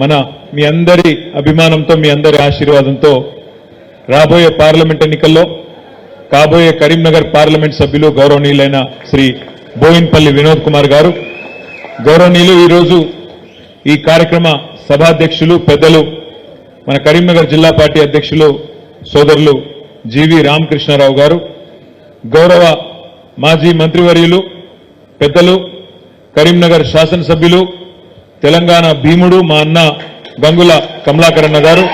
మన మీ అందరి అభిమానంతో మీ అందరి ఆశీర్వాదంతో రాబోయే పార్లమెంట్ ఎన్నికల్లో కాబోయే కరీంనగర్ పార్లమెంట్ సభ్యులు గౌరవనీయులైన శ్రీ బోయిన్పల్లి వినోద్ కుమార్ గారు. గౌరవనీయులు ఈరోజు ఈ కార్యక్రమ సభాధ్యక్షులు పెద్దలు మన కరీంనగర్ జిల్లా పార్టీ అధ్యక్షులు సోదరులు జీవి రామకృష్ణారావు గారు. గౌరవ మాజీ మంత్రివర్యులు పెద్దలు కరీంనగర్ శాసనసభ్యులు తెలంగాణ భీముడు మా అన్న గంగుల కమలాకరణ గారు.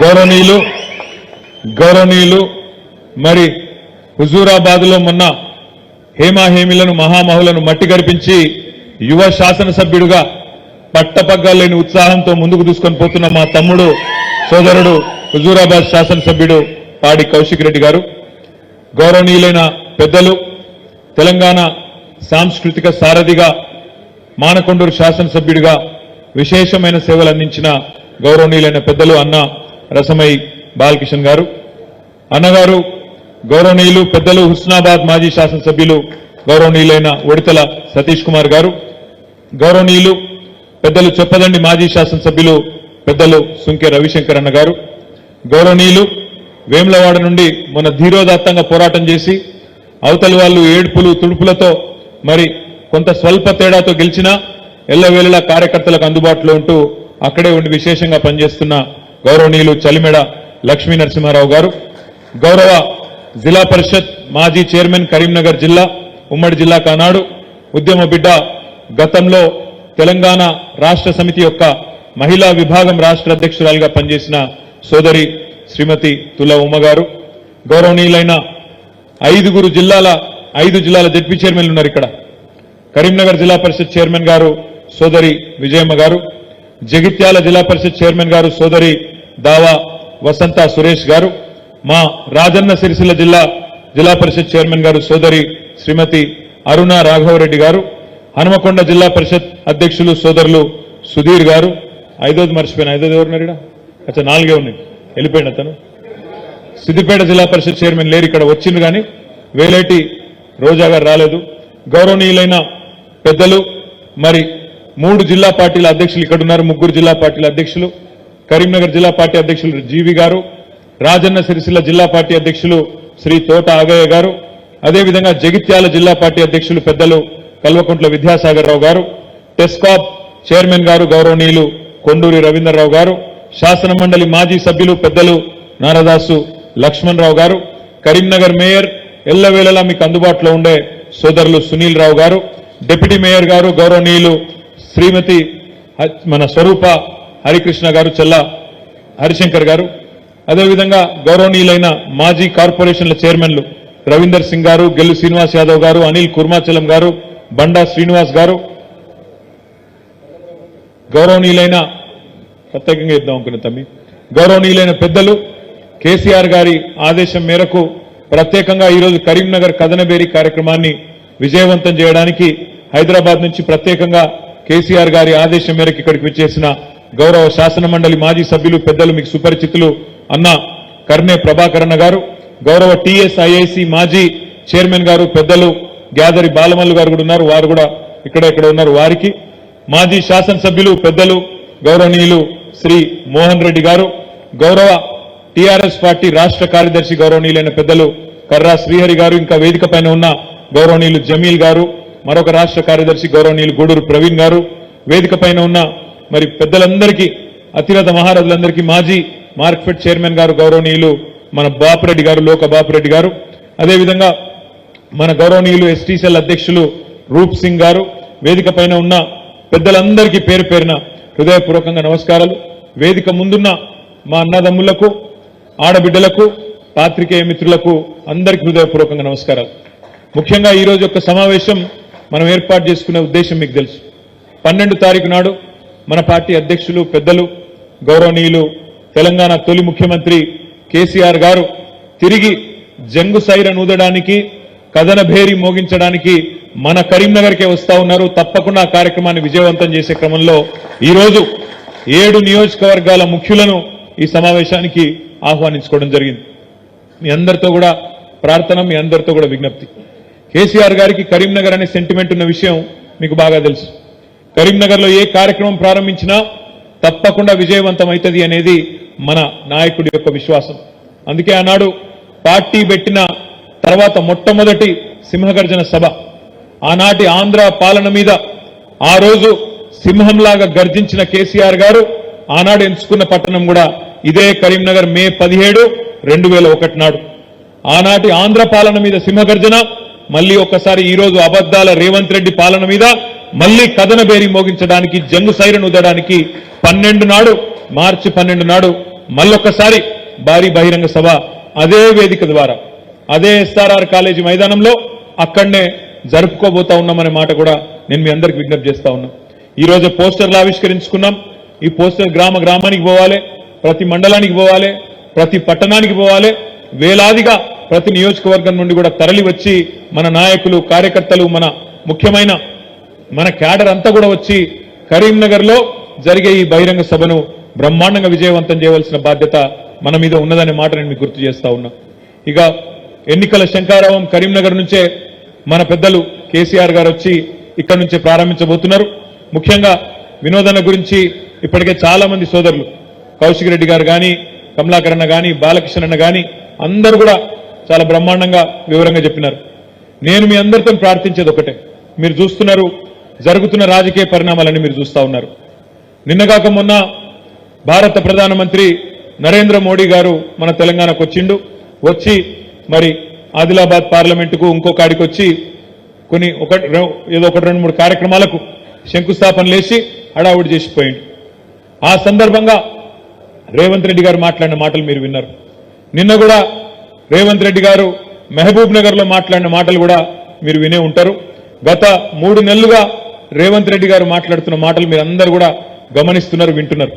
గౌరవనీయులు గౌరవనీయులు మరి హుజూరాబాద్లో మొన్న హేమాహేమిలను మహామహులను మట్టి గడిపించి యువ శాసనసభ్యుడుగా పట్టపగ్గాలు లేని ఉత్సాహంతో ముందుకు దూసుకొని పోతున్న మా తమ్ముడు సోదరుడు హుజూరాబాద్ శాసనసభ్యుడు పాడి కౌశిక్ రెడ్డి గారు. గౌరవనీయులైన పెద్దలు తెలంగాణ సాంస్కృతిక సారథిగా మానకొండూరు శాసనసభ్యుడిగా విశేషమైన సేవలు అందించిన గౌరవనీయులైన పెద్దలు అన్న రసమై బాలకిషన్ గారు అన్నగారు గౌరవనీయులు పెద్దలు హుస్నాబాద్ మాజీ శాసనసభ్యులు గౌరవనీయులైన ఒడితల సతీష్ కుమార్ గారు గౌరవనీయులు పెద్దలు చెప్పదండి మాజీ శాసనసభ్యులు పెద్దలు సుంకే రవిశంకర్ అన్న గారు గౌరవనీయులు వేములవాడ నుండి మన ధీరోదాత్తంగా పోరాటం చేసి అవతలి వాళ్ళు ఏడుపులు తుడుపులతో మరి కొంత స్వల్ప తేడాతో గెలిచినా ఎల్లవేళలా కార్యకర్తలకు అందుబాటులో ఉంటూ అక్కడే ఉండి విశేషంగా పనిచేస్తున్న గౌరవనీయులు చలిమెడ లక్ష్మీ నరసింహారావు గారు గౌరవ జిల్లా పరిషత్ మాజీ చైర్మన్ కరీంనగర్ జిల్లా ఉమ్మడి జిల్లా కానాడు ఉద్యమ బిడ్డ గతంలో తెలంగాణ రాష్ట్ర సమితి యొక్క మహిళా విభాగం రాష్ట్ర అధ్యక్షురాలుగా పనిచేసిన సోదరి శ్రీమతి తుల ఉమ్మ గారు గౌరవనీయులైన ఐదుగురు జిల్లాల ఐదు జిల్లాల జడ్పీ చైర్మన్లు ఉన్నారు ఇక్కడ. కరీంనగర్ జిల్లా పరిషత్ చైర్మన్ గారు సోదరి విజయమ్మ గారు జగిత్యాల జిల్లా పరిషత్ చైర్మన్ గారు సోదరి దావా వసంత సురేష్ గారు మా రాజన్న సిరిసిల్ల జిల్లా జిల్లా పరిషత్ చైర్మన్ గారు సోదరి శ్రీమతి అరుణ రాఘవరెడ్డి గారు హనుమకొండ జిల్లా పరిషత్ అధ్యక్షులు సోదరులు సుధీర్ గారు. ఐదోది మర్చిపోయిన ఐదోది ఎవరున్నారు ఇక్కడ అచ్చా నాలుగే ఉన్నాయి. వెళ్ళిపోయిన అతను. సిద్దిపేట జిల్లా పరిషత్ చైర్మన్ లేరు ఇక్కడ వచ్చింది కానీ వేలేటి రోజా గారు రాలేదు. గౌరవనీయులైన పెద్దలు మరి మూడు జిల్లా పార్టీల అధ్యక్షులు ఇక్కడ ఉన్నారు ముగ్గురు జిల్లా పార్టీల అధ్యక్షులు కరీంనగర్ జిల్లా పార్టీ అధ్యక్షులు జీవి గారు రాజన్న సిరిసిల్ల జిల్లా పార్టీ అధ్యక్షులు శ్రీ తోట ఆగయ్య గారు అదేవిధంగా జగిత్యాల జిల్లా పార్టీ అధ్యక్షులు పెద్దలు కల్వకుంట్ల విద్యాసాగర్ రావు గారు టెస్కాప్ చైర్మన్ గారు గౌరవనీయులు కొండూరి రవీంద్రరావు గారు శాసన మండలి మాజీ సభ్యులు పెద్దలు నారదాసు లక్ష్మణ్ రావు గారు కరీంనగర్ మేయర్ ఎల్లవేళలా మీకు అందుబాటులో ఉండే సోదరులు సునీల్ రావు గారు డిప్యూటీ మేయర్ గారు గౌరవనీయులు శ్రీమతి మన స్వరూప హరికృష్ణ గారు చెల్ల హరిశంకర్ గారు అదేవిధంగా గౌరవనీయులైన మాజీ కార్పొరేషన్ల చైర్మన్లు రవీందర్ సింగ్ గారు గెల్లు శ్రీనివాస్ యాదవ్ గారు అనిల్ కుర్మాచలం గారు బండా శ్రీనివాస్ గారు. గౌరవనీయులైన ప్రత్యేకంగా ఇద్దాం అనుకున్న తమ్మి. గౌరవనీయులైన పెద్దలు కేసీఆర్ గారి ఆదేశం మేరకు ప్రత్యేకంగా ఈరోజు కరీంనగర్ కథనబేరి కార్యక్రమాన్ని విజయవంతం చేయడానికి హైదరాబాద్ నుంచి ప్రత్యేకంగా కేసీఆర్ గారి ఆదేశం మేరకు ఇక్కడికి విచ్చేసిన గౌరవ శాసన మండలి మాజీ సభ్యులు పెద్దలు మీకు సుపరిచితులు అన్న కర్ణే ప్రభాకరణ గారు గౌరవ టీఎస్ఐఐసి మాజీ చైర్మన్ గారు పెద్దలు గ్యాదరి బాలమల్లు గారు కూడా ఉన్నారు. వారు కూడా ఇక్కడ ఇక్కడ ఉన్నారు. వారికి మాజీ శాసనసభ్యులు పెద్దలు గౌరవనీయులు శ్రీ మోహన్ రెడ్డి గారు గౌరవ టిఆర్ఎస్ పార్టీ రాష్ట్ర కార్యదర్శి గౌరవనీయులైన పెద్దలు కర్రా శ్రీహరి గారు ఇంకా వేదిక పైన ఉన్న గౌరవనీయులు జమీల్ గారు మరొక రాష్ట్ర కార్యదర్శి గౌరవనీయులు గూడూరు ప్రవీణ్ గారు వేదిక పైన ఉన్న మరి పెద్దలందరికీ అతిరథ మహారాజులందరికీ మాజీ మార్క్ఫెడ్ చైర్మన్ గారు గౌరవనీయులు మన బాపురెడ్డి గారు లోక బాపురెడ్డి గారు. అదేవిధంగా మన గౌరవనీయులు ఎస్టీసీఎల్ అధ్యక్షులు రూప్ సింగ్ గారు వేదిక పైన ఉన్న పెద్దలందరికీ పేరు పేరిన హృదయపూర్వకంగా నమస్కారాలు. వేదిక ముందున్న మా అన్నదమ్ములకు ఆడబిడ్డలకు పాత్రికేయ మిత్రులకు అందరికీ హృదయపూర్వకంగా నమస్కారాలు. ముఖ్యంగా ఈ రోజు యొక్క సమావేశం మనం ఏర్పాటు చేసుకునే ఉద్దేశం మీకు తెలుసు. పన్నెండు తారీఖు నాడు మన పార్టీ అధ్యక్షులు పెద్దలు గౌరవనీయులు తెలంగాణ తొలి ముఖ్యమంత్రి కేసీఆర్ గారు తిరిగి జంగు సైర నూదడానికి కథన భేరి మోగించడానికి మన కరీంనగర్కే వస్తా ఉన్నారు. తప్పకుండా కార్యక్రమాన్ని విజయవంతం చేసే క్రమంలో ఈ రోజు ఏడు నియోజకవర్గాల ముఖ్యులను ఈ సమావేశానికి ఆహ్వానించుకోవడం జరిగింది. మీ అందరితో కూడా ప్రార్థన మీ అందరితో కూడా విజ్ఞప్తి. కేసీఆర్ గారికి కరీంనగర్ అనే సెంటిమెంట్ ఉన్న విషయం మీకు బాగా తెలుసు. కరీంనగర్లో ఏ కార్యక్రమం ప్రారంభించినా తప్పకుండా విజయవంతమవుతుంది అనేది మన నాయకుడి యొక్క విశ్వాసం. అందుకే ఆనాడు పార్టీ పెట్టిన తర్వాత మొట్టమొదటి సింహగర్జన సభ. ఆనాటి ఆంధ్ర పాలన మీద ఆ రోజు సింహంలాగా గర్జించిన కేసీఆర్ గారు ఆనాడు ఎంచుకున్న పట్టణం కూడా ఇదే కరీంనగర్ మే పదిహేడు రెండు వేల ఒకటి నాడు. ఆనాటి ఆంధ్ర పాలన మీద సింహగర్జన మళ్ళీ ఒక్కసారి ఈ రోజు అబద్దాల రేవంత్ రెడ్డి పాలన మీద మళ్ళీ కథన బేరి మోగించడానికి జంగు సైరన్ ఉదడానికి పన్నెండు నాడు మార్చి పన్నెండు నాడు మళ్ళొక్కసారి భారీ బహిరంగ సభ అదే వేదిక ద్వారా అదే ఎస్ఆర్ఆర్ కాలేజీ మైదానంలో అక్కడనే జరుపుకోబోతా ఉన్నామనే మాట కూడా నేను మీ అందరికి విజ్ఞప్తి చేస్తా ఉన్నా. ఈ రోజు పోస్టర్లు ఆవిష్కరించుకున్నాం. ఈ పోస్టర్ గ్రామ గ్రామానికి పోవాలి ప్రతి మండలానికి పోవాలి ప్రతి పట్టణానికి పోవాలి. వేలాదిగా ప్రతి నియోజకవర్గం నుండి కూడా తరలి వచ్చి మన నాయకులు కార్యకర్తలు మన ముఖ్యమైన మన క్యాడర్ అంతా కూడా వచ్చి కరీంనగర్లో జరిగే ఈ బహిరంగ సభను బ్రహ్మాండంగా విజయవంతం చేయవలసిన బాధ్యత మన మీద ఉన్నదనే మాట నేను మీకు గుర్తు చేస్తా ఉన్నా. ఇక ఎన్నికల శంకారావం కరీంనగర్ నుంచే మన పెద్దలు కేసీఆర్ గారు వచ్చి ఇక్కడ నుంచే ప్రారంభించబోతున్నారు. ముఖ్యంగా వినోదన గురించి ఇప్పటికే చాలా మంది సోదరులు కౌశిక్ రెడ్డి గారు కానీ కమలాకరణ గాని బాలకృష్ణ అన్న కానీ అందరూ కూడా చాలా బ్రహ్మాండంగా వివరంగా చెప్పినారు. నేను మీ అందరితో ప్రార్థించేది ఒకటే. మీరు చూస్తున్నారు జరుగుతున్న రాజకీయ పరిణామాలన్నీ మీరు చూస్తా ఉన్నారు. నిన్నగాక మొన్న భారత ప్రధానమంత్రి నరేంద్ర మోడీ గారు మన తెలంగాణకు వచ్చిండు. వచ్చి మరి ఆదిలాబాద్ పార్లమెంటుకు ఇంకో కాడికి వచ్చి కొన్ని ఒక ఏదో ఒకటి రెండు మూడు కార్యక్రమాలకు శంకుస్థాపన లేచి హడావుడి చేసిపోయిండు ఆ సందర్భంగా రేవంత్ రెడ్డి గారు మాట్లాడిన మాటలు మీరు విన్నారు. నిన్న కూడా రేవంత్ రెడ్డి గారు మహబూబ్ నగర్లో మాట్లాడిన మాటలు కూడా మీరు వినే ఉంటారు. గత మూడు నెలలుగా రేవంత్ రెడ్డి గారు మాట్లాడుతున్న మాటలు మీరు అందరు కూడా గమనిస్తున్నారు వింటున్నారు.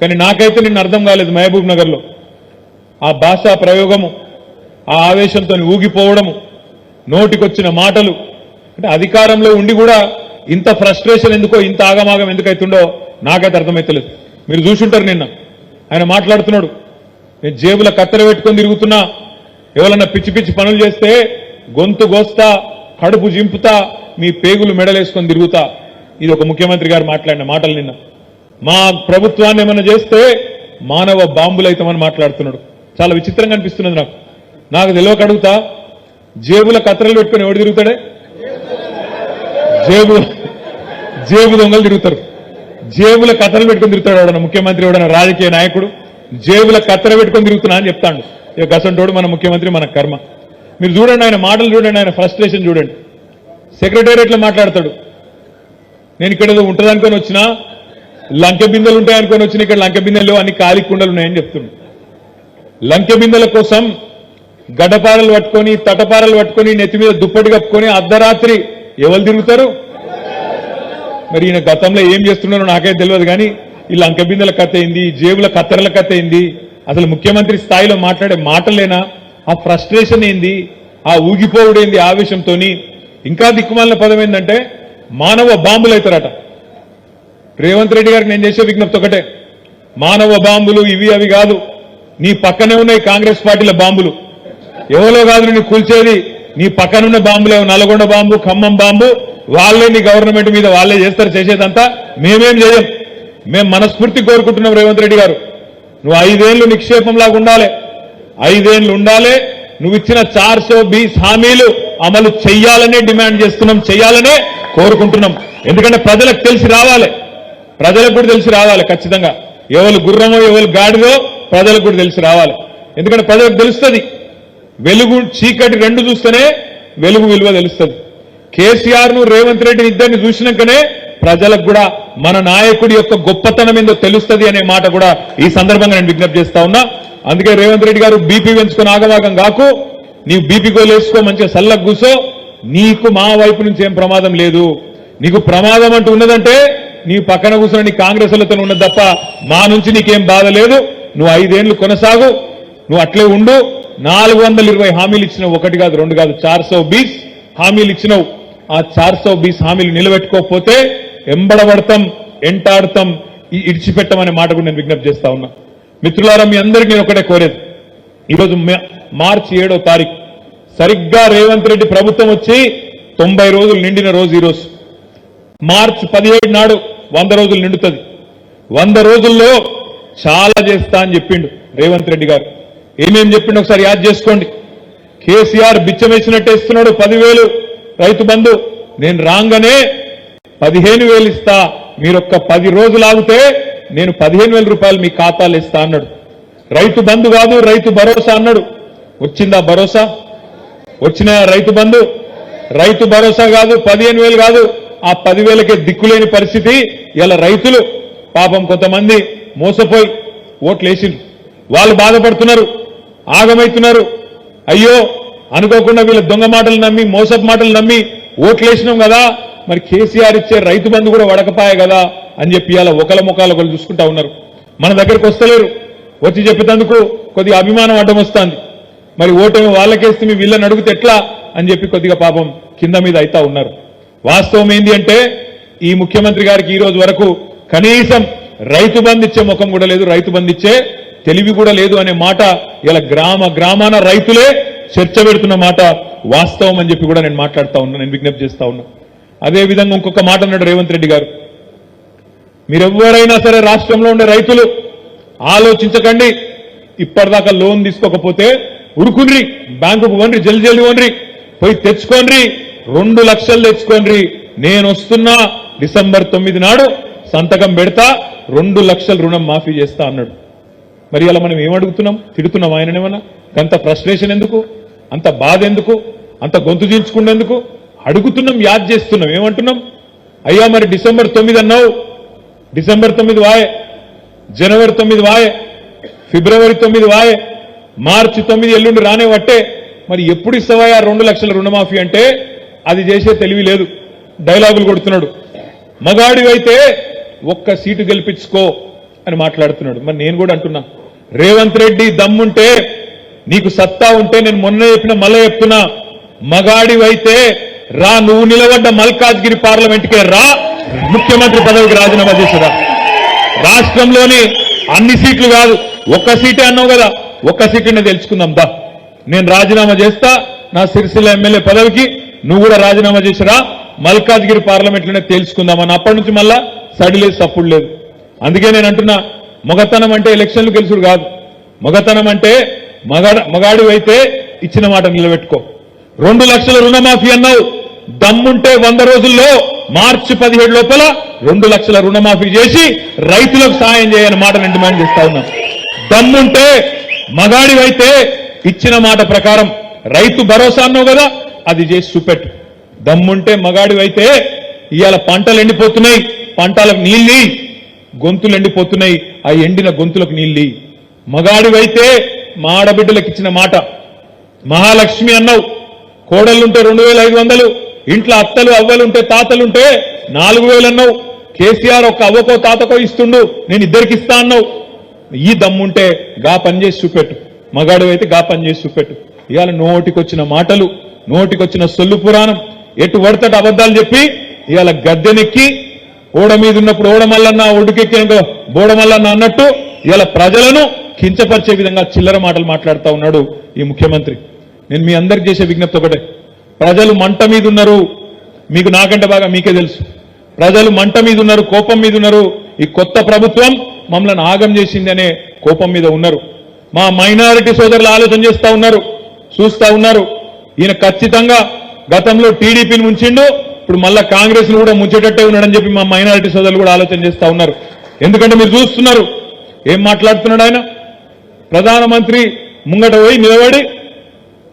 కానీ నాకైతే నిన్న అర్థం కాలేదు మహబూబ్ నగర్లో ఆ భాషా ప్రయోగము ఆ ఆవేశంతో ఊగిపోవడము నోటికొచ్చిన మాటలు అంటే అధికారంలో ఉండి కూడా ఇంత ఫ్రస్ట్రేషన్ ఎందుకో ఇంత ఆగమాగం ఎందుకైతుండో నాకైతే అర్థమైతలేదు మీరు చూసుంటారు నిన్న. ఆయన మాట్లాడుతున్నాడు. నేను జేబుల కత్తెర పెట్టుకొని తిరుగుతున్నా ఎవరన్నా పిచ్చి పిచ్చి పనులు చేస్తే గొంతు గోస్తా కడుపు జింపుతా మీ పేగులు మెడలేసుకొని తిరుగుతా. ఇది ఒక ముఖ్యమంత్రి గారు మాట్లాడిన మాటలు నిన్న. మా ప్రభుత్వాన్ని ఏమైనా చేస్తే మానవ బాంబులైతామని మాట్లాడుతున్నాడు. చాలా విచిత్రంగా అనిపిస్తున్నది నాకు. నాకు తెలియక అడుగుతా జేబుల కత్రలు పెట్టుకొని ఎవడు తిరుగుతాడే? జేబు జేబు దొంగలు తిరుగుతారు. జేబుల కథలు పెట్టుకుని తిరుగుతాడు ఎవడన్నా ముఖ్యమంత్రి ఎవడన్నా రాజకీయ నాయకుడు? జేబుల కత్తెర పెట్టుకొని తిరుగుతున్నా అని చెప్తాడు. ఇక గసంటోడు మన ముఖ్యమంత్రి మన కర్మ. మీరు చూడండి ఆయన మాటలు చూడండి ఆయన ఫ్రస్ట్రేషన్ చూడండి. సెక్రటేరియట్లో మాట్లాడతాడు. నేను ఇక్కడ ఏదో ఉంటుందనుకొని వచ్చినా లంకె బిందెలు ఉంటాయనుకొని వచ్చిన ఇక్కడ లంకె బిందెలు అన్ని కాలి కుండలు ఉన్నాయని చెప్తుండు. లంకె బిందెల కోసం గడ్డపారలు పట్టుకొని తటపారలు పట్టుకొని నెత్తి మీద దుప్పటి కప్పుకొని అర్ధరాత్రి ఎవరు తిరుగుతారు? మరి ఈయన గతంలో ఏం చేస్తున్నారో నాకే తెలియదు కానీ ఈ లంక కథ అయింది జేబుల కత్తెరల కథ అయింది అసలు ముఖ్యమంత్రి స్థాయిలో మాట్లాడే మాటలేనా? ఆ ఫ్రస్ట్రేషన్ ఏంది? ఆ ఊగిపోవుడేంది ఆవేశంతో ఇంకా దిక్కుమాలిన పదం ఏంటంటే మానవ బాంబులు అవుతారట రేవంత్ రెడ్డి గారికి నేను చేసే విజ్ఞప్తి ఒకటే. మానవ బాంబులు ఇవి అవి కాదు. నీ పక్కనే ఉన్నాయి కాంగ్రెస్ పార్టీల బాంబులు. ఎవరో కాదు నిన్ను కూల్చేది. నీ పక్కనున్న బాంబులే నల్గొండ బాంబు ఖమ్మం బాంబు వాళ్ళే నీ గవర్నమెంట్ మీద వాళ్ళే చేస్తారు చేసేదంతా మేమేం చేయం. మేము మనస్ఫూర్తి కోరుకుంటున్నాం రేవంత్ రెడ్డి గారు. నువ్వు ఐదేళ్ళు నిక్షేపంలాగా ఉండాలి. ఐదేళ్ళు ఉండాలి. నువ్వు ఇచ్చిన చార్ సో బీస్ హామీలు అమలు చెయ్యాలనే డిమాండ్ చేస్తున్నాం చెయ్యాలనే కోరుకుంటున్నాం. ఎందుకంటే ప్రజలకు తెలిసి రావాలి. ప్రజలకు కూడా తెలిసి రావాలి ఖచ్చితంగా. ఎవరు గుర్రమో ఎవరు గాడిదో ప్రజలకు కూడా తెలిసి రావాలి. ఎందుకంటే ప్రజలకు తెలుస్తుంది. వెలుగు చీకటి రెండు చూస్తేనే వెలుగు విలువ తెలుస్తుంది. కేసీఆర్ను రేవంత్ రెడ్డిని ఇద్దరిని చూసినాకనే ప్రజలకు కూడా మన నాయకుడి యొక్క గొప్పతనం ఏందో తెలుస్తుంది అనే మాట కూడా ఈ సందర్భంగా నేను విజ్ఞప్తి చేస్తా ఉన్నా. అందుకే రేవంత్ రెడ్డి గారు బీపీ పెంచుకొని ఆగవాగం కాకు. నీవు బీపీ గోలు వేసుకో మంచిగా సల్లకు కూసో నీకు మా వైపు నుంచి ఏం ప్రమాదం లేదు. నీకు ప్రమాదం అంటూ ఉన్నదంటే నీ పక్కన కూర్చున్న నీ కాంగ్రెస్లతో ఉన్నది తప్ప మా నుంచి నీకేం బాధ లేదు. నువ్వు ఐదేళ్ళు కొనసాగు. నువ్వు అట్లే ఉండు. నాలుగు వందల ఇరవై హామీలు ఇచ్చినావు ఒకటి కాదు రెండు కాదు చార్ సో బీస్ హామీలు ఇచ్చినావు. ఆ చార్ సో బీస్ హామీలు నిలబెట్టుకోకపోతే ఎంబడబడతాం ఎంటాడతాం ఇడిచిపెట్టమనే మాట కూడా నేను విజ్ఞప్తి చేస్తా ఉన్నా. మిత్రులారా మీ అందరికీ నేను ఒకటే కోరేది. ఈరోజు మార్చి ఏడో తారీఖు సరిగ్గా రేవంత్ రెడ్డి ప్రభుత్వం వచ్చి తొంభై రోజులు నిండిన రోజు ఈ రోజు మార్చి పదిహేడు నాడు వంద రోజులు నిండుతుంది. వంద రోజుల్లో చాలా చేస్తా అని చెప్పిండు రేవంత్ రెడ్డి గారు. ఏమేం చెప్పిండు ఒకసారి యాద్ చేసుకోండి. కేసీఆర్ బిచ్చమేసినట్టు ఇస్తున్నాడు పదివేలు రైతు బంధు. నేను రాగానే పదిహేను వేలు ఇస్తా మీరొక్క పది రోజులు ఆగితే నేను పదిహేను వేల రూపాయలు మీ ఖాతాలు ఇస్తా అన్నాడు. రైతు బంధు కాదు రైతు భరోసా అన్నాడు. వచ్చిందా భరోసా? వచ్చిన రైతు బంధు? రైతు భరోసా కాదు పదిహేను వేలు కాదు. ఆ పదివేలకే దిక్కులేని పరిస్థితి. ఇలా రైతులు పాపం కొంతమంది మోసపోయి ఓట్లు వేసిండ్రు వాళ్ళు బాధపడుతున్నారు ఆగమైతున్నారు. అయ్యో అనుకోకుండా వీళ్ళ దొంగ మాటలు నమ్మి మోసపు మాటలు నమ్మి ఓట్లు వేసినాం కదా. మరి కేసీఆర్ ఇచ్చే రైతు బంధు కూడా వడకపాయ కదా అని చెప్పి ఇలా ఒకల ముఖాలు ఒకరు చూసుకుంటా ఉన్నారు. మన దగ్గరకు వస్తలేరు. వచ్చి చెప్పేందుకు కొద్దిగా అభిమానం అడ్డం వస్తుంది. మరి ఓటమి వాళ్ళకేస్తే మీ వీళ్ళని అడిగితే ఎట్లా అని చెప్పి కొద్దిగా పాపం కింద మీద అయితా ఉన్నారు. వాస్తవం ఏంది అంటే ఈ ముఖ్యమంత్రి గారికి ఈ రోజు వరకు కనీసం రైతు బంధు ఇచ్చే ముఖం కూడా లేదు రైతు బంధు ఇచ్చే తెలివి కూడా లేదు అనే మాట ఇలా గ్రామ గ్రామాన రైతులే చర్చ పెడుతున్న మాట వాస్తవం అని చెప్పి కూడా నేను మాట్లాడుతా ఉన్నా నేను విజ్ఞప్తి చేస్తా ఉన్నా. అదే విధంగా ఇంకొక మాట అన్నాడు రేవంత్ రెడ్డి గారు. మీరెవ్వరైనా సరే రాష్ట్రంలో ఉండే రైతులు ఆలోచించకండి. ఇప్పటిదాకా లోన్ తీసుకోకపోతే ఉరుకున్రి బ్యాంకుకు వండ్రి జల్ది జల్ది వండ్రి పోయి తెచ్చుకోండి రెండు లక్షలు తెచ్చుకోండి నేను వస్తున్నా డిసెంబర్ తొమ్మిది నాడు సంతకం పెడతా రెండు లక్షల రుణం మాఫీ చేస్తా అన్నాడు. మరి అలా మనం ఏమడుగుతున్నాం తిడుతున్నాం ఆయననేమన్నా? అంత ఫ్రస్ట్రేషన్ ఎందుకు? అంత బాధ ఎందుకు? అంత గొంతు దించుకునేందుకు అడుగుతున్నాం యాద్ చేస్తున్నాం. ఏమంటున్నాం? అయ్యా మరి డిసెంబర్ తొమ్మిది అన్నావు. డిసెంబర్ తొమ్మిది వాయే. జనవరి తొమ్మిది వాయే. ఫిబ్రవరి తొమ్మిది వాయే. మార్చి తొమ్మిది ఎల్లుండి రానే వట్టే. మరి ఎప్పుడు ఇస్తావా రెండు లక్షల రుణమాఫీ అంటే? అది చేసే తెలివి లేదు. డైలాగులు కొడుతున్నాడు. మగాడివైతే ఒక్క సీటు గెలిపించుకో అని మాట్లాడుతున్నాడు. మరి నేను కూడా అంటున్నా రేవంత్ రెడ్డి దమ్ముంటే నీకు సత్తా ఉంటే నేను మొన్న చెప్పిన మళ్ళీ చెప్తున్నా మగాడివైతే రా నువ్వు నిలబడ్డ మల్కాజ్గిరి పార్లమెంట్కే రా ముఖ్యమంత్రి పదవికి రాజీనామా చేసిరా రాష్ట్రంలోని అన్ని సీట్లు కాదు ఒక్క సీటే అన్నావు కదా ఒక్క సీటునే తెలుసుకుందాం దా. నేను రాజీనామా చేస్తా నా సిరిసిల్ల ఎమ్మెల్యే పదవికి నువ్వు కూడా రాజీనామా చేసిరా మల్కాజ్గిరి పార్లమెంట్లోనే తేల్చుకుందామని అప్పటి నుంచి మళ్ళా సడి లేదు సప్పుడు లేదు. అందుకే నేను అంటున్నా మగతనం అంటే ఎలక్షన్లు గెలుచుడు కాదు. మగతనం అంటే మగాడు మగాడు అయితే ఇచ్చిన మాట నిలబెట్టుకో. రెండు లక్షల రుణమాఫీ అన్నావు దమ్ముంటే వంద రోజుల్లో మార్చి పదిహేడు లోపల రెండు లక్షల రుణమాఫీ చేసి రైతులకు సాయం చేయని మాట నేను డిమాండ్ చేస్తా ఉన్నాం. దమ్ముంటే మగాడివైతే ఇచ్చిన మాట ప్రకారం రైతు భరోసా అన్నావు కదా అది చేసి చూపెట్టు. దమ్ముంటే మగాడివైతే ఇవాళ పంటలు ఎండిపోతున్నాయి పంటలకు నీళ్ళి గొంతులు ఎండిపోతున్నాయి ఆ ఎండిన గొంతులకు నీళ్ళి మగాడివైతే మా ఆడబిడ్డలకు ఇచ్చిన మాట మహాలక్ష్మి అన్నావు కోడళ్ళుంటే రెండు వేల ఐదు వందలు ఇంట్లో అత్తలు అవ్వలుంటే తాతలుంటే నాలుగు వేలు అన్నావు. కేసీఆర్ ఒక అవ్వకో తాతకో ఇస్తుండు నేను ఇద్దరికి ఇస్తా అన్నావు. ఈ దమ్ముంటే గా పని చేసి చూపెట్టు. మగాడు అయితే గా పని చేసి చూపెట్టు. ఇవాళ నోటికొచ్చిన మాటలు నోటికొచ్చిన సొల్లు పురాణం ఎటు పడతట అబద్ధాలు చెప్పి ఇవాళ గద్దెనెక్కి ఓడ మీద ఉన్నప్పుడు ఓడమల్లన్న ఒడ్డుకెక్కిన బోడమల్లన్న అన్నట్టు ఇవాళ ప్రజలను కించపరిచే విధంగా చిల్లర మాటలు మాట్లాడుతూ ఉన్నాడు ఈ ముఖ్యమంత్రి. నేను మీ అందరికి చేసే విజ్ఞప్తి ఒకటే. ప్రజలు మంట మీద ఉన్నారు. మీకు నాకంటే బాగా మీకే తెలుసు. ప్రజలు మంట మీద ఉన్నారు కోపం మీద ఉన్నారు. ఈ కొత్త ప్రభుత్వం మమ్మల్ని ఆగం చేసింది అనే కోపం మీద ఉన్నారు. మా మైనారిటీ సోదరులు ఆలోచన చేస్తూ ఉన్నారు చూస్తా ఉన్నారు. ఈయన ఖచ్చితంగా గతంలో టీడీపీని ముంచిండు ఇప్పుడు మళ్ళా కాంగ్రెస్ కూడా ముంచేటట్టే ఉన్నాడని చెప్పి మా మైనారిటీ సోదరులు కూడా ఆలోచన చేస్తూ ఉన్నారు. ఎందుకంటే మీరు చూస్తున్నారు ఏం మాట్లాడుతున్నాడు ఆయన? ప్రధానమంత్రి ముంగట పోయి నిలబడి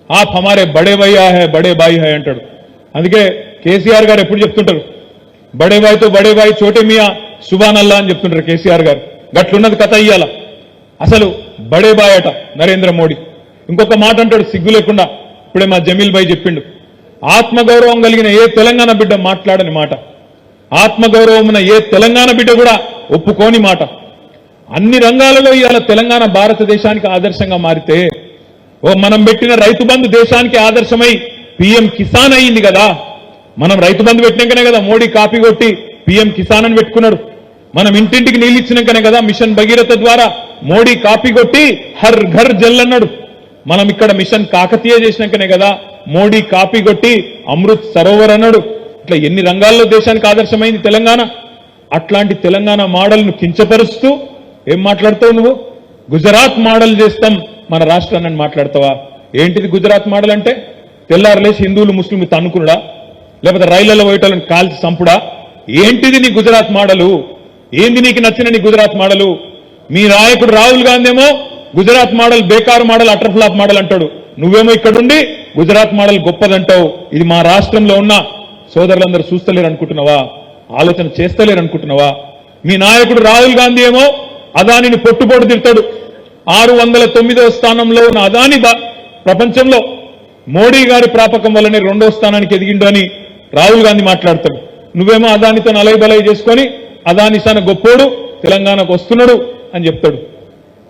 ఆప్ హమారే బడే భయ్యా హే బడే బాయి హే అంటాడు. అందుకే కేసీఆర్ గారు ఎప్పుడు చెప్తుంటారు బడే బాయ్తో బడే బాయ్ చోటే మియా సుబాన్ అల్లా అని చెప్తుంటారు కేసీఆర్ గారు. గట్లున్నది కథ ఇయ్యాల. అసలు బడే బాయ్ అట నరేంద్ర మోడీ. ఇంకొక మాట అంటాడు సిగ్గు లేకుండా ఇప్పుడే మా జమీల్ భాయ్ చెప్పిండు. ఆత్మగౌరవం కలిగిన ఏ తెలంగాణ బిడ్డ మాట్లాడని మాట. ఆత్మగౌరవం ఉన్న ఏ తెలంగాణ బిడ్డ కూడా ఒప్పుకోని మాట. అన్ని రంగాలలో ఇవాళ తెలంగాణ భారతదేశానికి ఆదర్శంగా మారితే ఓ మనం పెట్టిన రైతు బంధు దేశానికి ఆదర్శమై పిఎం కిసాన్ అయ్యింది కదా. మనం రైతు బంధు పెట్టినాకనే కదా మోడీ కాపీ కొట్టి పిఎం కిసాన్ అని పెట్టుకున్నాడు. మనం ఇంటింటికి నీళ్ళు ఇచ్చినాకనే కదా మిషన్ భగీరథ ద్వారా మోడీ కాపీ కొట్టి హర్ ఘర్ జల్ అన్నాడు. మనం ఇక్కడ మిషన్ కాకతీయ చేసినాకనే కదా మోడీ కాపీ కొట్టి అమృత్ సరోవర్ అన్నాడు. ఇట్లా ఎన్ని రంగాల్లో దేశానికి ఆదర్శమైంది తెలంగాణ? అట్లాంటి తెలంగాణ మోడల్ను కించపరుస్తూ ఏం మాట్లాడతావు నువ్వు? గుజరాత్ మోడల్ చేస్తాం. మన రాష్ట్రాన్ని మాట్లాడతావా? ఏంటిది గుజరాత్ మోడల్ అంటే తెల్లారులేసి హిందువులు ముస్లింలు తన్నుకునుడా? లేకపోతే రైళ్ళలో పోయేటోళ్ళని కాల్చి చంపుడా? ఏంటిది నీ గుజరాత్ మోడలు? ఏంది నీకు నచ్చిన నీ గుజరాత్ మోడలు? మీ నాయకుడు రాహుల్ గాంధీ ఏమో గుజరాత్ మోడల్ బేకార్ మోడల్ అటర్ఫ్లాప్ మోడల్ అంటాడు. నువ్వేమో ఇక్కడుండి గుజరాత్ మోడల్ గొప్పదంటావు. ఇది మా రాష్ట్రంలో ఉన్న సోదరులందరూ చూస్తలేరు అనుకుంటున్నావా ఆలోచన చేస్తలేరు అనుకుంటున్నావా మీ నాయకుడు రాహుల్ గాంధీ ఏమో అదానిని పొట్టుపోటు తిడతాడు. ఆరు వందల తొమ్మిదవ స్థానంలో ఉన్న అదాని ప్రపంచంలో మోడీ గారి ప్రాపకం వల్లనే రెండో స్థానానికి ఎదిగిండు అని రాహుల్ గాంధీ మాట్లాడతాడు. నువ్వేమో అదానితో అలయ బలై చేసుకొని అదాని సాన గొప్పోడు తెలంగాణకు వస్తున్నాడు అని చెప్తాడు.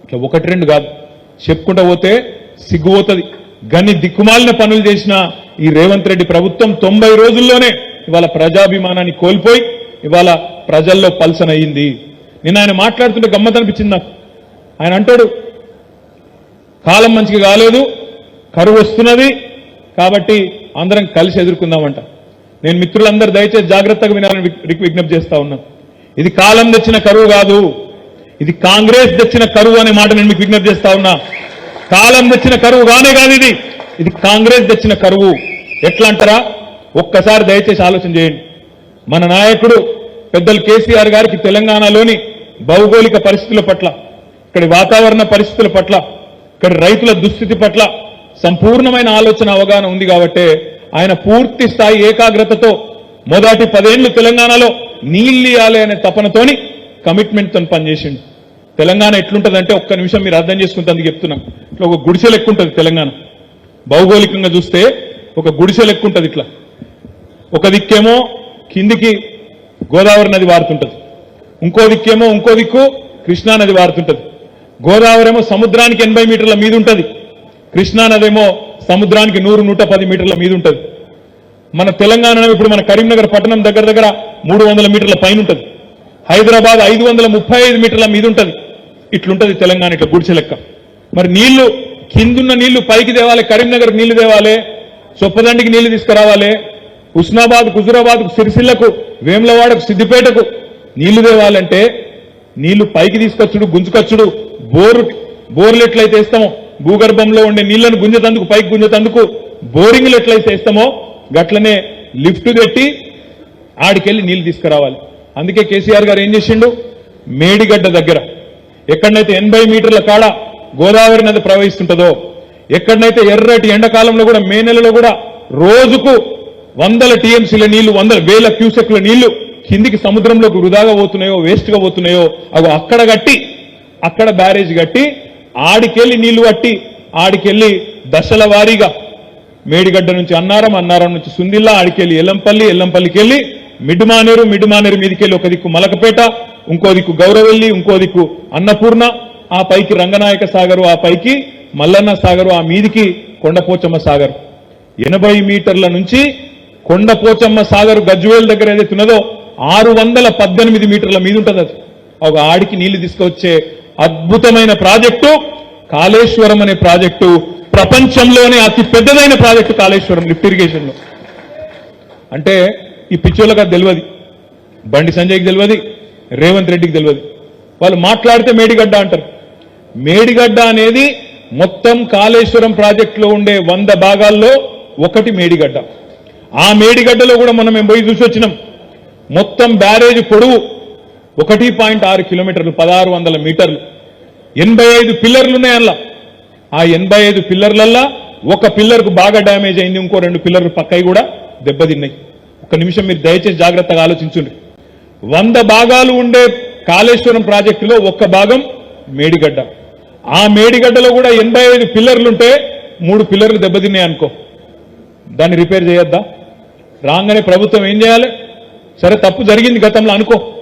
ఇట్లా ఒకటి రెండు కాదు. చెప్పుకుంటా పోతే సిగ్గుపోతుంది గని దిక్కుమాలిన పనులు చేసిన ఈ రేవంత్ రెడ్డి ప్రభుత్వం తొంభై రోజుల్లోనే ఇవాళ ప్రజాభిమానాన్ని కోల్పోయి ఇవాళ ప్రజల్లో పల్సనయ్యింది. నిన్న ఆయన మాట్లాడుతుంటే గమ్మత్ అనిపించింది నాకు. ఆయన అంటాడు కాలం మంచిగా కాలేదు కరువు వస్తున్నది కాబట్టి అందరం కలిసి ఎదుర్కొందామంట. నేను మిత్రులందరూ దయచేసి జాగ్రత్తగా వినాలని విజ్ఞప్తి చేస్తా ఉన్నా. ఇది కాలం తెచ్చిన కరువు కాదు ఇది కాంగ్రెస్ తెచ్చిన కరువు అనే మాట నేను మీకు విజ్ఞప్తి చేస్తా ఉన్నా. కాలం తెచ్చిన కరువు కానే కాదు ఇది. ఇది కాంగ్రెస్ తెచ్చిన కరువు. ఎట్లా అంటారా? ఒక్కసారి దయచేసి ఆలోచన చేయండి. మన నాయకుడు పెద్దలు కేసీఆర్ గారికి తెలంగాణలోని భౌగోళిక పరిస్థితుల పట్ల ఇక్కడి వాతావరణ పరిస్థితుల పట్ల ఇక్కడ రైతుల దుస్థితి పట్ల సంపూర్ణమైన ఆలోచన అవగాహన ఉంది కాబట్టే ఆయన పూర్తి స్థాయి ఏకాగ్రతతో మొదటి పదేళ్ళు తెలంగాణలో నీళ్ళియాలి అనే తపనతోని కమిట్మెంట్తో పనిచేసిండు. తెలంగాణ ఎట్లుంటుందంటే ఒక్క నిమిషం మీరు అర్థం చేసుకుంటే చెప్తున్నాం. ఇట్లా ఒక గుడిసె లెక్కుంటుంది తెలంగాణ. భౌగోళికంగా చూస్తే ఒక గుడిసె లెక్కుంటుంది ఇట్లా. ఒక దిక్కేమో కిందికి గోదావరి నది వారుతుంటది. ఇంకో దిక్కేమో ఇంకో దిక్కు కృష్ణా నది వారుతుంటది. గోదావరి ఏమో సముద్రానికి ఎనభై మీటర్ల మీద ఉంటుంది కృష్ణా ఏమో సముద్రానికి నూరు నూట పది మీటర్ల మీద ఉంటది మన తెలంగాణ ఇప్పుడు మన కరీంనగర్ పట్టణం దగ్గర దగ్గర మూడు వందల మీటర్ల పైన ఉంటుంది హైదరాబాద్ ఐదు వందల ముప్పై ఐదు మీటర్ల మీద ఉంటది ఇట్లుంటది తెలంగాణ ఇట్లా గుడిసె లెక్క. మరి నీళ్ళు కిందున్న నీళ్ళు పైకి తేవాలి కరీంనగర్ నీళ్ళు తేవాలి చొప్పదండికి నీళ్ళు తీసుకురావాలి హుస్నాబాద్ హుజురాబాద్ సిరిసిల్లకు వేములవాడకు సిద్దిపేటకు నీళ్ళు తేవాలంటే నీళ్ళు పైకి తీసుకొచ్చుడు గుంజుకొచ్చుడు. బోరు బోర్లు ఎట్లయితే వేస్తామో భూగర్భంలో ఉండే నీళ్ళను గుంజతందుకు పైకి గుంజతందుకు బోరింగ్లు ఎట్లయితే వేస్తామో గట్లనే లిఫ్ట్ పెట్టి ఆడికెళ్ళి నీళ్ళు తీసుకురావాలి. అందుకే కేసీఆర్ గారు ఏం చేసిండు? మేడిగడ్డ దగ్గర ఎక్కడనైతే ఎనభై మీటర్ల కాడ గోదావరి నది ప్రవహిస్తుంటుందో ఎక్కడనైతే ఎర్రటి ఎండాకాలంలో కూడా మే నెలలో కూడా రోజుకు వందల టీఎంసీల నీళ్ళు వందల వేల క్యూసెక్ల నీళ్ళు కిందికి సముద్రంలోకి వృధాగా పోతున్నాయో వేస్ట్గా పోతున్నాయో అవి అక్కడ కట్టి అక్కడ బ్యారేజ్ కట్టి ఆడికెళ్ళి నీళ్ళు పట్టి ఆడికెళ్ళి దశల వారీగా మేడిగడ్డ నుంచి అన్నారం అన్నారం నుంచి సుందిల్లా ఆడికెళ్ళి ఎల్లంపల్లి ఎల్లంపల్లికి వెళ్ళి మిడ్మానేరు మిడ్మానేరు మీదికెళ్ళి ఒక దిక్కు మలకపేట ఇంకో దిక్కు గౌరవెల్లి ఇంకో దిక్కు అన్నపూర్ణ. ఆ పైకి రంగనాయక సాగరు ఆ పైకి మల్లన్న సాగరు ఆ మీదికి కొండపోచమ్మ సాగర్. ఎనభై మీటర్ల నుంచి కొండపోచమ్మ సాగర్ గజ్వేల్ దగ్గర ఏదైతే ఉన్నదో ఆరు వందల పద్దెనిమిది మీటర్ల మీద ఉంటుంది అది. ఒక ఆడికి నీళ్ళు తీసుకొచ్చే అద్భుతమైన ప్రాజెక్టు కాళేశ్వరం అనే ప్రాజెక్టు ప్రపంచంలోనే అతి పెద్దదైన ప్రాజెక్టు కాళేశ్వరం లిఫ్ట్ ఇరిగేషన్లో అంటే ఈ పిచ్చోళ్ళకి అది తెలియదు బండి సంజయ్కి తెలియదు రేవంత్ రెడ్డికి తెలియదు వాళ్ళు మాట్లాడితే మేడిగడ్డ అంటారు. మేడిగడ్డ అనేది మొత్తం కాళేశ్వరం ప్రాజెక్టులో ఉండే వంద భాగాల్లో ఒకటి మేడిగడ్డ. ఆ మేడిగడ్డలో కూడా మనం మేము పోయి చూసి వచ్చినాం మొత్తం బ్యారేజ్ పొడవు ఒకటి పాయింట్ ఆరు కిలోమీటర్లు పదహారు వందల మీటర్లు. ఎనభై ఐదు పిల్లర్లు ఉన్నాయి అందులో. ఆ ఎనభై ఐదు పిల్లర్లల్లా ఒక పిల్లర్కు బాగా డ్యామేజ్ అయింది ఇంకో రెండు పిల్లర్లు పక్కవి కూడా దెబ్బతిన్నాయి. ఒక నిమిషం మీరు దయచేసి జాగ్రత్తగా ఆలోచించండి వంద భాగాలు ఉండే కాళేశ్వరం ప్రాజెక్టులో ఒక్క భాగం మేడిగడ్డ. ఆ మేడిగడ్డలో కూడా ఎనభై ఐదు పిల్లర్లుంటే మూడు పిల్లర్లు దెబ్బతిన్నాయి అనుకో. దాన్ని రిపేర్ చేయొద్దా? రాగానే ప్రభుత్వం ఏం చేయాలి? సరే తప్పు జరిగింది గతంలో అనుకో.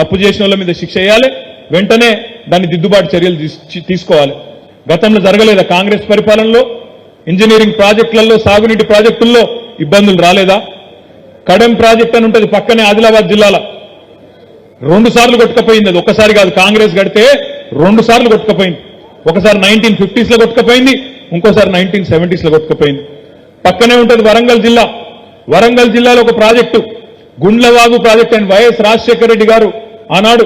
తప్పు చేసిన వాళ్ళ మీద శిక్ష వేయాలి వెంటనే దాన్ని దిద్దుబాటు చర్యలు తీసుకోవాలి. గతంలో జరగలేదా కాంగ్రెస్ పరిపాలనలో? ఇంజనీరింగ్ ప్రాజెక్టులలో సాగునీటి ప్రాజెక్టుల్లో ఇబ్బందులు రాలేదా? కడెం ప్రాజెక్ట్ అని ఉంటుంది పక్కనే ఆదిలాబాద్ జిల్లాలో. రెండు సార్లు కొట్టుకపోయింది అది. ఒకసారి కాదు కాంగ్రెస్ గడితే రెండు సార్లు కొట్టుకపోయింది. ఒకసారి నైన్టీన్ ఫిఫ్టీస్లో కొట్టుకపోయింది ఇంకోసారి నైన్టీన్ సెవెంటీస్లో కొట్టుకపోయింది. పక్కనే ఉంటుంది వరంగల్ జిల్లా. వరంగల్ జిల్లాలో ఒక project. Gundlavagu project and YS Rajasekhara Reddy గారు ఆనాడు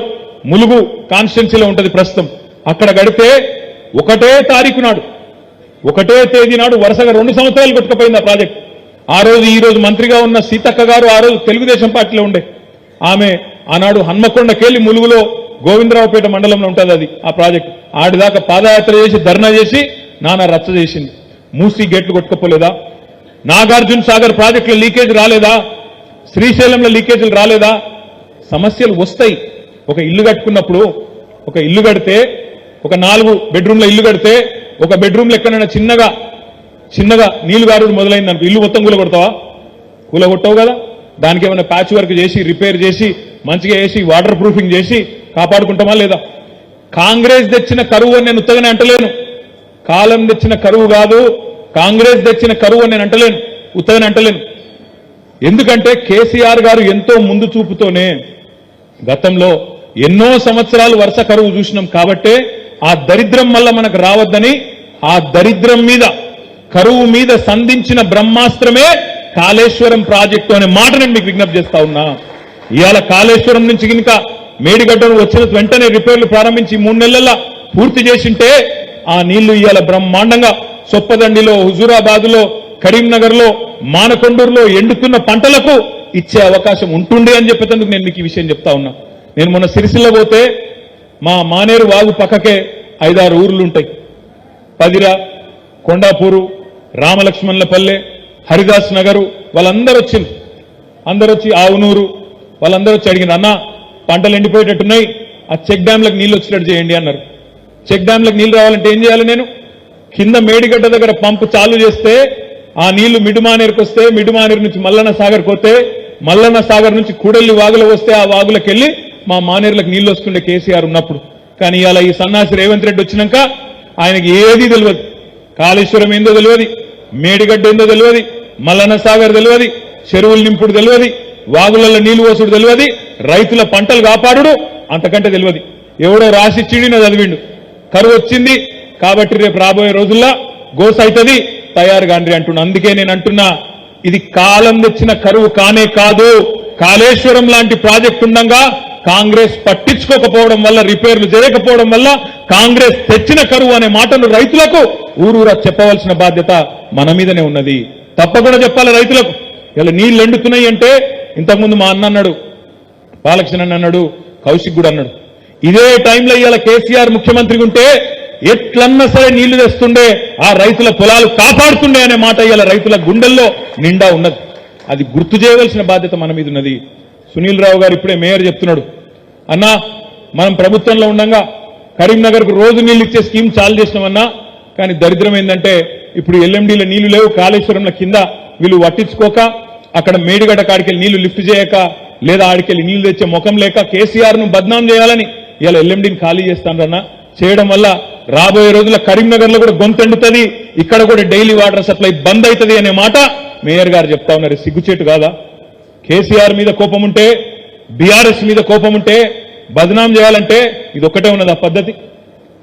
ములుగు కాన్స్టిట్యున్సీలో ఉంటది ప్రస్తుతం. అక్కడ గడితే ఒకటే తారీఖు నాడు ఒకటే తేదీ నాడు వరుసగా రెండు సంవత్సరాలు కొట్టుకుపోయింది ఆ ప్రాజెక్ట్. ఆ రోజు ఈ రోజు మంత్రిగా ఉన్న సీతక్క గారు ఆ రోజు తెలుగుదేశం పార్టీలో ఉండే. ఆమె ఆనాడు హన్మకొండకెళ్ళి ములుగులో గోవిందరావుపేట మండలంలో ఉంటుంది అది ఆ ప్రాజెక్ట్. ఆడిదాకా పాదయాత్ర చేసి ధర్నా చేసి నానా రచ్చ చేసింది. మూసి గేట్లు కొట్టుకపోలేదా? నాగార్జున సాగర్ ప్రాజెక్టులో లీకేజ్ రాలేదా? శ్రీశైలంలో లీకేజీలు రాలేదా? సమస్యలు వస్తాయి. ఒక ఇల్లు కట్టుకున్నప్పుడు ఒక ఇల్లు కడితే ఒక నాలుగు బెడ్రూమ్ల ఇల్లు కడితే ఒక బెడ్రూమ్లో ఎక్కడైనా చిన్నగా చిన్నగా నీళ్ళు గారుడు మొదలైంది అనుకో ఇల్లు మొత్తం కూలగొడతావా? కూలగొట్టవు కదా? దానికి ఏమైనా ప్యాచ్ వర్క్ చేసి రిపేర్ చేసి మంచిగా వేసి వాటర్ ప్రూఫింగ్ చేసి కాపాడుకుంటామా లేదా? కాంగ్రెస్ తెచ్చిన కరువు అని నేను ఉత్తగానే అంటలేను. కాలం తెచ్చిన కరువు కాదు కాంగ్రెస్ తెచ్చిన కరువు అని నేను అంటలేను. ఉత్తగానే అంటలేను. ఎందుకంటే కేసీఆర్ గారు ఎంతో ముందు చూపుతోనే గతంలో ఎన్నో సంవత్సరాలు వరుస కరువు చూసినాం కాబట్టే ఆ దరిద్రం వల్ల మనకు రావద్దని ఆ దరిద్రం మీద కరువు మీద సంధించిన బ్రహ్మాస్త్రమే కాళేశ్వరం ప్రాజెక్టు అనే మాట నేను మీకు విజ్ఞప్తి చేస్తా ఉన్నా. ఇవాళ కాళేశ్వరం నుంచి కనుక మేడిగడ్డను వచ్చిన వెంటనే రిపేర్లు ప్రారంభించి మూడు నెలల పూర్తి చేసింటే ఆ నీళ్ళు ఇవాళ బ్రహ్మాండంగా సొప్పదండిలో హుజూరాబాద్లో కరీంనగర్లో మానకొండూరులో ఎండుతున్న పంటలకు ఇచ్చే అవకాశం ఉంటుండే అని చెప్పేందుకు నేను మీకు ఈ విషయం చెప్తా ఉన్నా. నేను మొన్న సిరిసిల్ల పోతే మా మానేరు వాగు పక్కకే ఐదారు ఊర్లు ఉంటాయి. పదిరా కొండాపూరు రామలక్ష్మణులపల్లె హరిదాస్ నగరు వాళ్ళందరూ వచ్చింది అందరు వచ్చి ఆవునూరు వాళ్ళందరూ వచ్చి అడిగింది అన్న పంటలు ఎండిపోయేటట్టున్నాయి ఆ చెక్ డ్యాంలకు నీళ్ళు వచ్చినట్టు చేయండి అన్నారు. చెక్ డ్యాంలకు నీళ్ళు రావాలంటే ఏం చేయాలి నేను? కింద మేడిగడ్డ దగ్గర పంపు చాలు చేస్తే ఆ నీళ్ళు మిడుమానేరుకు వస్తే మిడుమానేరు నుంచి మల్లన్న సాగర్కి వస్తే మల్లన్న సాగర్ నుంచి కూడల్లి వాగులో వస్తే ఆ వాగులకు వెళ్ళి మా మానేరులకు నీళ్ళు వస్తుండే కేసీఆర్ ఉన్నప్పుడు. కానీ ఇలా ఈ సన్నాసి రేవంత్ రెడ్డి వచ్చినాక ఆయనకి ఏది తెలియదు కాళేశ్వరం ఏందో తెలియదు మేడిగడ్డ ఏందో తెలియదు మల్లన్న సాగర్ తెలియదు చెరువులు నింపుడు తెలియదు వాగులలో నీళ్ళు పోసుడు తెలియదు రైతుల పంటలు కాపాడుడు అంతకంటే తెలియదు ఎవడో రాసిచ్చిడి నా చదివిండు. కరువు వచ్చింది కాబట్టి రేపు రాబోయే రోజుల్లో గోస అవుతుంది తయారు కాండ్రి అంటున్నా. అందుకే నేను అంటున్నా ఇది కాలం తెచ్చిన కరువు కానే కాదు. కాళేశ్వరం లాంటి ప్రాజెక్ట్ ఉండగా కాంగ్రెస్ పట్టించుకోకపోవడం వల్ల రిపేర్లు జరగకపోవడం వల్ల కాంగ్రెస్ తెచ్చిన కరువు అనే మాటలు రైతులకు ఊరూరా చెప్పవలసిన బాధ్యత మన మీదనే ఉన్నది. తప్పకుండా చెప్పాలి రైతులకు. ఇలా నీళ్ళు ఎండుతున్నాయి అంటే ఇంతకుముందు మా అన్న అన్నాడు బాలకృష్ణ అన్నాడు కౌశిక్ కూడా అన్నాడు. ఇదే టైంలో ఇవాళ కేసీఆర్ ముఖ్యమంత్రి ఉంటే ఎట్లన్నా సరే నీళ్ళు తెస్తుండే ఆ రైతుల పొలాలు కాపాడుతుండే అనే మాట ఇవాళ రైతుల గుండెల్లో నిండా ఉన్నది. అది గుర్తు చేయవలసిన బాధ్యత మన మీద ఉన్నది. సునీల్ రావు గారు ఇప్పుడే మేయర్ చెప్తున్నాడు. అన్నా మనం ప్రభుత్వంలో ఉండగా కరీంనగర్కు రోజు నీళ్ళు ఇచ్చే స్కీమ్ చాలు చేసినామన్నా కానీ దరిద్రం ఏంటంటే ఇప్పుడు ఎల్ఎండీలో నీళ్ళు లేవు కాళేశ్వరంలో కింద వీళ్ళు పట్టించుకోక అక్కడ మేడిగడ్డ కాడికెళ్ళి నీళ్ళు లిఫ్ట్ చేయక లేదా ఆడికెళ్ళి నీళ్ళు తెచ్చే ముఖం లేక కేసీఆర్ను బద్నాం చేయాలని ఇలా ఎల్ఎండిని ఖాళీ చేస్తానరన్నా. చేయడం వల్ల రాబోయే రోజుల్లో కరీంనగర్లో కూడా గొంతెండుతుంది ఇక్కడ కూడా డైలీ వాటర్ సప్లై బంద్ అవుతుంది అనే మాట మేయర్ గారు చెప్తా ఉన్నారు. సిగ్గుచేటు కాదా? కేసీఆర్ మీద కోపం ఉంటే బీఆర్ఎస్ మీద కోపం ఉంటే బదనాం చేయాలంటే ఇది ఒక్కటే ఉన్నది ఆ పద్ధతి.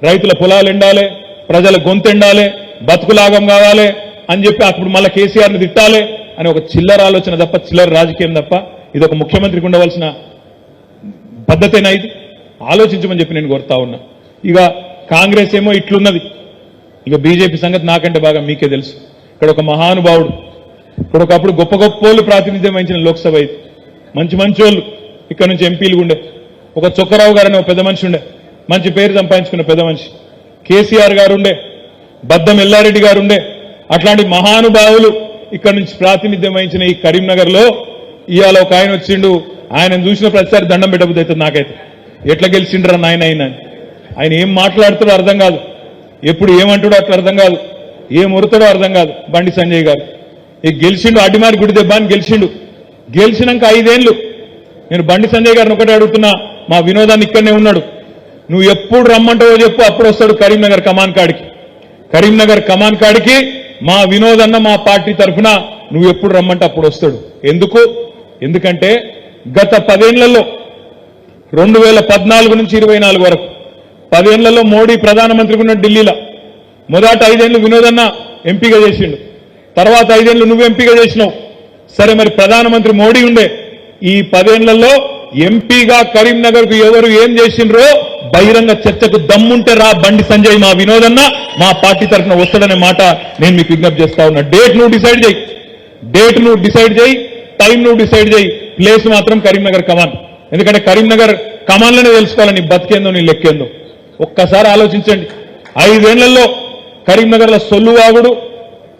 రైతుల పొలాలు ఎండాలి ప్రజల గొంతెండాలి బతుకులాగం కావాలి అని చెప్పి అప్పుడు మళ్ళీ కేసీఆర్ని తిట్టాలి అని ఒక చిల్లర ఆలోచన తప్ప చిల్లర రాజకీయం తప్ప ఇది ఒక ముఖ్యమంత్రికి ఉండవలసిన పద్ధతేనా ఇది? ఆలోచించమని చెప్పి నేను కోరుతా ఉన్నా. ఇక కాంగ్రెస్ ఏమో ఇట్లున్నది. ఇక బీజేపీ సంగతి నాకంటే బాగా మీకే తెలుసు. ఇక్కడ ఒక మహానుభావుడు ఇక్కడ ఒకప్పుడు గొప్ప గొప్పోళ్ళు ప్రాతినిధ్యం వహించిన లోక్సభ ఇది. మంచి మంచి వాళ్ళు ఇక్కడ నుంచి ఎంపీలు ఉండే. ఒక చొక్కరావు గారు అనే ఒక పెద్ద మనిషి ఉండే. మంచి పేరు సంపాదించుకున్న పెద్ద మనిషి. కేసీఆర్ గారు ఉండే. బద్దం ఎల్లారెడ్డి గారు ఉండే. అట్లాంటి మహానుభావులు ఇక్కడ నుంచి ప్రాతినిధ్యం వహించిన ఈ కరీంనగర్లో ఇవాళ ఒక ఆయన వచ్చిండు. ఆయన చూసిన ప్రతిసారి దండం పెట్టబుద్ధి అవుతుంది నాకైతే. ఎట్లా గెలిచిండ్రా నాయన అయినా అని. ఆయన ఏం మాట్లాడుతాడో అర్థం కాదు. ఎప్పుడు ఏమంటాడో అట్లా అర్థం కాదు. ఏం ఉరుతాడో అర్థం కాదు. బండి సంజయ్ గారు. ఈ గెలిచిండు అడ్డిమారి గుడి దెబ్బ అని గెలిచిండు. గెలిచినాక ఐదేళ్ళు నేను బండి సంజయ్ గారిని ఒకటే అడుగుతున్నా. మా వినోదాన్ని ఇక్కడనే ఉన్నాడు. నువ్వు ఎప్పుడు రమ్మంటావో చెప్పు అప్పుడు వస్తాడు కరీంనగర్ కమాన్ కాడికి. కరీంనగర్ కమాన్ కాడికి మా వినోదన్న మా పార్టీ తరఫున నువ్వు ఎప్పుడు రమ్మంటే అప్పుడు వస్తాడు. ఎందుకు? ఎందుకంటే గత పదేళ్ళలో రెండు వేల పద్నాలుగు నుంచి ఇరవై నాలుగు వరకు పదేళ్ళలో మోడీ ప్రధానమంత్రి ఉన్న ఢిల్లీలో. మొదట ఐదేళ్ళు వినోదన్న ఎంపీగా చేసిండు. తర్వాత ఐదేళ్ళు నువ్వు ఎంపీగా చేసినావు. సరే మరి ప్రధానమంత్రి మోడీ ఉండే. ఈ పదేళ్ళలో ఎంపీగా కరీంనగర్కు ఎవరు ఏం చేసిండ్రో బహిరంగ చర్చకు దమ్ముంటే రా బండి సంజయ్ మా వినోదన్న మా పార్టీ తరఫున వస్తాడనే మాట నేను మీకు విజ్ఞప్తి చేస్తా ఉన్నా. డేట్ నువ్వు డిసైడ్ చేయి. డేట్ నువ్వు డిసైడ్ చేయి. టైం నువ్వు డిసైడ్ చేయి. ప్లేస్ మాత్రం కరీంనగర్ కమాన్. ఎందుకంటే కరీంనగర్ కమాన్లోనే తెలుసుకోవాలి నీ బతికేందో నీ లెక్కేందో. ఒక్కసారి ఆలోచించండి. ఐదేళ్ళలో కరీంనగర్లో సొల్లువాగుడు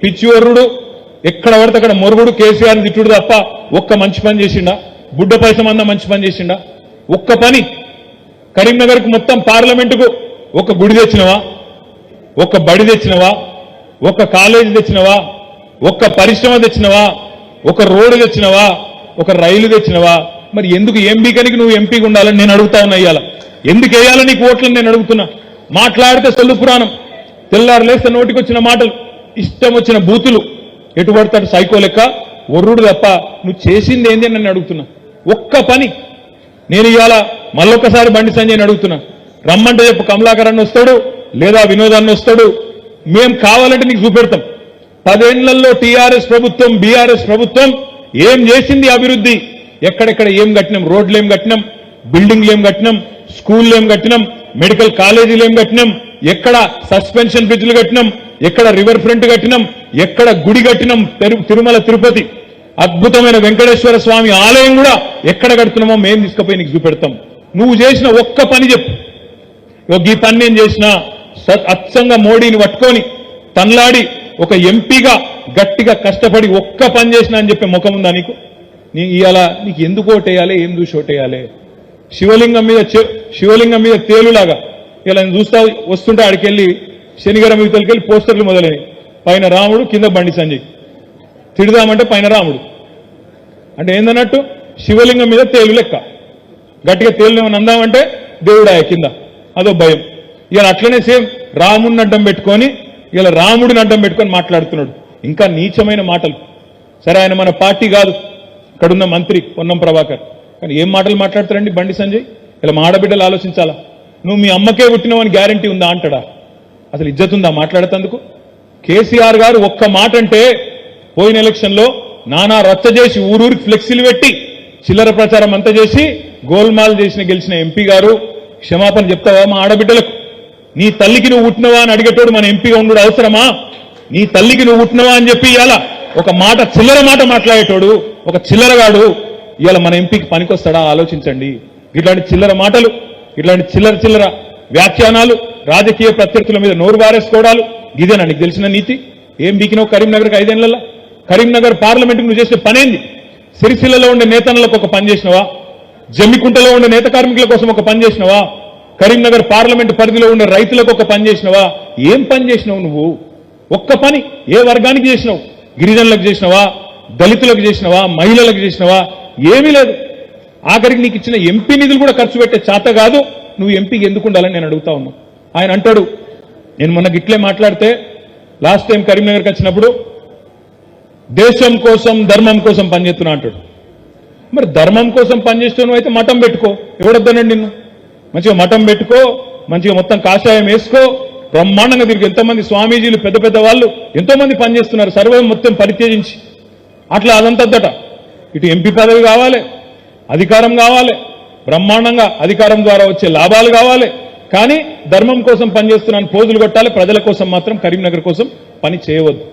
పిచ్చివర్రుడు ఎక్కడ పడితే అక్కడ మొరుగుడు కేసీఆర్ తిట్టుడు తప్ప ఒక్క మంచి పని చేసిండా? బుడ్డ పైసమంద మంచి పని చేసిండా? ఒక్క పని. కరీంనగర్కు మొత్తం పార్లమెంటుకు ఒక గుడి తెచ్చినవా? ఒక బడి తెచ్చినవా? ఒక కాలేజీ తెచ్చినవా? ఒక్క పరిశ్రమ తెచ్చినవా? ఒక రోడ్డు తెచ్చినవా? ఒక రైలు తెచ్చినవా? మరి ఎందుకు ఎంపీకనికి నువ్వు ఎంపీగా ఉండాలని నేను అడుగుతా ఉన్నా ఇవాళ ఎందుకు వేయాలని నీకు ఓట్లని నేను అడుగుతున్నా? మాట్లాడితే సొల్లు పురాణం. తెల్లారు లేస్తే నోటికి వచ్చిన మాటలు. ఇష్టం వచ్చిన బూతులు. ఎటు పడతాడు సైకో లెక్క? ఒర్రుడు తప్ప నువ్వు చేసింది ఏంది అని నన్ను అడుగుతున్నా. ఒక్క పని. నేను ఇవాళ మళ్ళొక్కసారి బండి సంజయ్ని అడుగుతున్నా. రమ్మంటే చెప్పు కమలాకర్ అన్న వస్తాడు లేదా వినోదాన్ని వస్తాడు? మేం కావాలంటే నీకు చూపెడతాం. పదేళ్ళలో టీఆర్ఎస్ ప్రభుత్వం బీఆర్ఎస్ ప్రభుత్వం ఏం చేసింది అభివృద్ధి? ఎక్కడెక్కడ ఏం కట్టినాం? రోడ్లు ఏం కట్టినాం? బిల్డింగ్లు ఏం కట్టినాం? స్కూళ్ళు ఏం కట్టినాం? మెడికల్ కాలేజీలు ఏం కట్టినాం? ఎక్కడ సస్పెన్షన్ బ్రిడ్జ్లు కట్టినాం? ఎక్కడ రివర్ ఫ్రంట్ కట్టినాం? ఎక్కడ గుడి కట్టినాం? తిరు- తిరుమల తిరుపతి. అద్భుతమైన వెంకటేశ్వర స్వామి ఆలయం కూడా ఎక్కడ కడుతున్నామో మేము తీసుకుపోయి నీకు చూపెడతాం. నువ్వు చేసిన ఒక్క పని చెప్పు. ఈ పని నేను చేసిన అచ్చంగా మోడీని పట్టుకొని తన్లాడి ఒక ఎంపీగా గట్టిగా కష్టపడి ఒక్క పని చేసిన అని చెప్పే ముఖం ఉందా నీకు? నీ ఇవాళ నీకు ఎందుకు ఓటేయాలి? ఏం చూసి ఓటేయాలి? శివలింగం మీద శివలింగం మీద తేలులాగా ఇలా నేను చూస్తా వస్తుంటే ఆడికెళ్ళి శనిగరం యువతలకెళ్ళి పోస్టర్లు మొదలైనవి పైన రాముడు కింద బండి సంజయ్. తిడదామంటే పైన రాముడు. అంటే ఏందన్నట్టు? శివలింగం మీద తేలు లెక్క. గట్టిగా తేలు ఏమని అందామంటే దేవుడాయ కింద. అదో భయం. ఇలా అట్లనే సేమ్ రాముడిని అడ్డం పెట్టుకొని ఇలా రాముడిని అడ్డం పెట్టుకొని మాట్లాడుతున్నాడు. ఇంకా నీచమైన మాటలు. సరే ఆయన మన పార్టీ కాదు. ఇక్కడున్న మంత్రి పొన్నం ప్రభాకర్. కానీ ఏం మాటలు మాట్లాడతారండి బండి సంజయ్? ఇలా మా ఆడబిడ్డలు ఆలోచించాలా? నువ్వు మీ అమ్మకే పుట్టినవని గ్యారంటీ ఉందా అంటాడా? అసలు ఇజ్జత్ ఉందా మాట్లాడేందుకు కేసీఆర్ గారు ఒక్క మాట అంటే పోయిన ఎలక్షన్లో నానా రచ్చ చేసి ఊరూరికి ఫ్లెక్సీలు పెట్టి చిల్లర ప్రచారం అంతా చేసి గోల్మాల్ చేసిన గెలిచిన ఎంపీ గారు క్షమాపణ చెప్తావా మా ఆడబిడ్డలకు? నీ తల్లికి నువ్వు పుట్టినవా అని అడిగేటోడు మన ఎంపీగా ఉండడు అవసరమా? నీ తల్లికి నువ్వు పుట్టినవా అని చెప్పి ఇవాళ ఒక మాట చిల్లర మాట మాట్లాడేటోడు ఒక చిల్లరగాడు ఇవాళ మన ఎంపీకి పనికొస్తాడా? ఆలోచించండి. ఇట్లాంటి చిల్లర మాటలు ఇట్లాంటి చిల్లర చిల్లర వ్యాఖ్యానాలు రాజకీయ ప్రత్యర్థుల మీద నోరు బారేసుకోవడాలు ఇదేనా నీకు తెలిసిన నీతి. ఏం బీకినావు కరీంనగర్కి ఐదేళ్ళలో కరీంనగర్ పార్లమెంట్కి నువ్వు చేసిన పనేంది? సిరిసిల్లలో ఉండే నేతన్నలకు ఒక పని చేసినవా? జమ్మికుంటలో ఉండే నేత కార్మికుల కోసం ఒక పని చేసినవా? కరీంనగర్ పార్లమెంట్ పరిధిలో ఉండే రైతులకు ఒక పని చేసినవా? ఏం పని చేసినావు నువ్వు? ఒక్క పని ఏ వర్గానికి చేసినావు? గిరిజనులకు చేసినవా దళితులకు చేసినవా మహిళలకు చేసినవా ఏమీ లేదు. ఆఖరికి నీకు ఇచ్చిన ఎంపీ నిధులు కూడా ఖర్చు పెట్టే చేత కాదు. నువ్వు ఎంపీకి ఎందుకు ఉండాలని నేను అడుగుతా ఉన్నా. ఆయన అంటాడు నేను మొన్న గిట్లే మాట్లాడితే లాస్ట్ టైం కరీంనగర్కి వచ్చినప్పుడు దేశం కోసం ధర్మం కోసం పనిచేస్తున్నా అంటాడు. మరి ధర్మం కోసం పనిచేస్తున్నావు అయితే మఠం పెట్టుకో. ఎవడొద్దనండి నిన్ను? మంచిగా మఠం పెట్టుకో మంచిగా మొత్తం కాషాయం వేసుకో బ్రహ్మాండంగా తిరిగి ఎంతోమంది స్వామీజీలు పెద్ద పెద్ద వాళ్ళు ఎంతోమంది పనిచేస్తున్నారు సర్వం మొత్తం పరిత్యజించి. అట్లా అదంతద్దట ఇటు ఎంపీ పదవి కావాలి అధికారం కావాలి బ్రహ్మాండంగా అధికారం ద్వారా వచ్చే లాభాలు కావాలి. కానీ ధర్మం కోసం పనిచేస్తున్నాను పోజులు కొట్టాలి ప్రజల కోసం మాత్రం కరీంనగర్ కోసం పని చేయవద్దు.